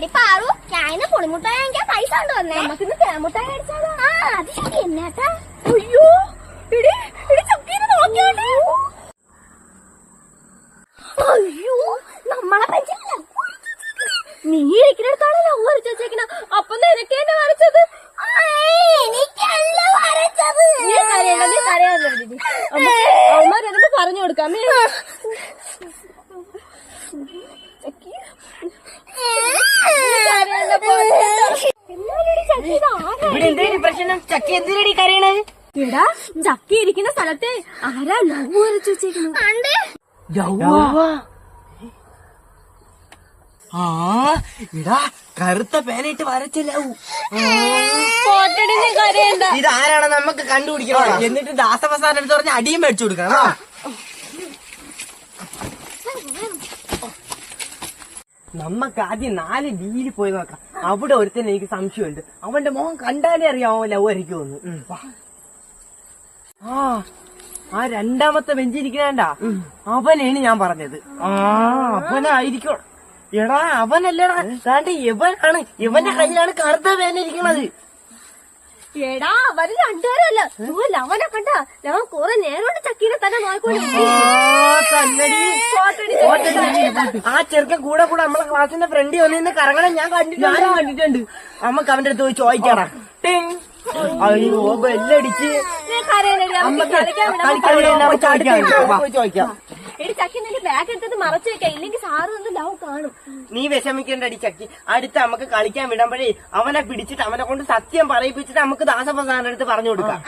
എടി പാറു ഞാൻ പുളിമുട്ടായി വാങ്ങിക്കാൻ പൈസ കൊണ്ട് വന്നേ. നമുക്കിന്ന് തേമുട്ടായി മേടിച്ചാലോ? ആ അത് ശരി എന്നാട്ടാ അയ്യോ എടി എടി ചക്കീനെ നോക്കിയോട്ടെ അയ്യോ. നമ്മളെ പറ്റില്ല നീ ഇരിക്കുന്നിടത്താണല്ലോ വരച്ചേക്കണ അപ്പൊ നിനക്ക് എന്നെ വരച്ചത്? എനിക്കല്ല വരച്ചത്. നീ കരയണ്ട നീ അവന്മാരെന്തൊക്കെ പറഞ്ഞു കൊടുക്കാം. ചക്കി എന്തിനടി കരയണ്? എടാ ചക്കി ഇരിക്കുന്ന സ്ഥലത്തെ ആരാ ലവ് വരച്ചു ആ ഇടാ കറുത്ത പേനയിട്ട് വരച്ചല്ലാവൂ കരയണ്ട. ഇത് ആരാണ് നമുക്ക് കണ്ടുപിടിക്കണം? എന്നിട്ട് ദാസപ്രസാദം എടുത്ത് പറഞ്ഞ അടിയും മേടിച്ചു കൊടുക്കണം ആ. നമ്മക്ക് ആദ്യം നാല് ഡീൽ പോയി നോക്കാം. അവിടെ ഒരുത്തൻ എനിക്ക് സംശയമുണ്ട്. അവന്റെ മോഹം കണ്ടാലേ അറിയാമോ ലവ് ആയിരിക്കുമെന്ന്. ആ ആ രണ്ടാമത്തെ ബെഞ്ചിരിക്കണേണ്ട അവനാണ് ഞാൻ പറഞ്ഞത്. ആ അവനായിരിക്കും. എടാ അവനല്ലടാ. താണ്ട് ഇവനാണ്. ഇവന്റെ കയ്യിലാണ് കറുത്ത വേനിരിക്കണത് എടാ അവർ രണ്ടുപേരല്ല. അവനെ ലവനെ കണ്ട. ലവൻ കുറെ നേരം കൊണ്ട് ചക്കീനെ തന്നെ നോക്കിക്കൊണ്ട് ആ, ചെറുക്കൻ കൂടെ കൂടെ നമ്മളെ ക്ലാസ്സിന്റെ ഫ്രണ്ട് വന്നിന്ന് കറങ്ങണം. ഞാൻ കണ്ടിട്ടുണ്ട്. ഞാനും കണ്ടിട്ടുണ്ട്. അമ്മയ്ക്ക് അവന്റെ അടുത്ത് പോയി ചോദിക്കടാ ടിങ്. അയ്യോ ബെല്ലടിച്ച്. അമ്മയ്ക്ക് ചോദിക്കാം. എടി ചക്കി നിന്റെ ബാഗ് എടുത്തത് മറച്ചു വെക്കാം. ഇല്ലെങ്കിൽ സാറ് വന്ന് ലവ് കാണും. നീ വിഷമിക്കേണ്ടടി ചക്കി. അടുത്ത് നമുക്ക് കളിക്കാൻ വിടുമ്പോഴേ അവനെ പിടിച്ചിട്ട് അവനെ കൊണ്ട് സത്യം പറയിപ്പിച്ചിട്ട് നമുക്ക് ദാസപ്രസാദന്റെ അടുത്ത് പറഞ്ഞു കൊടുക്കാം.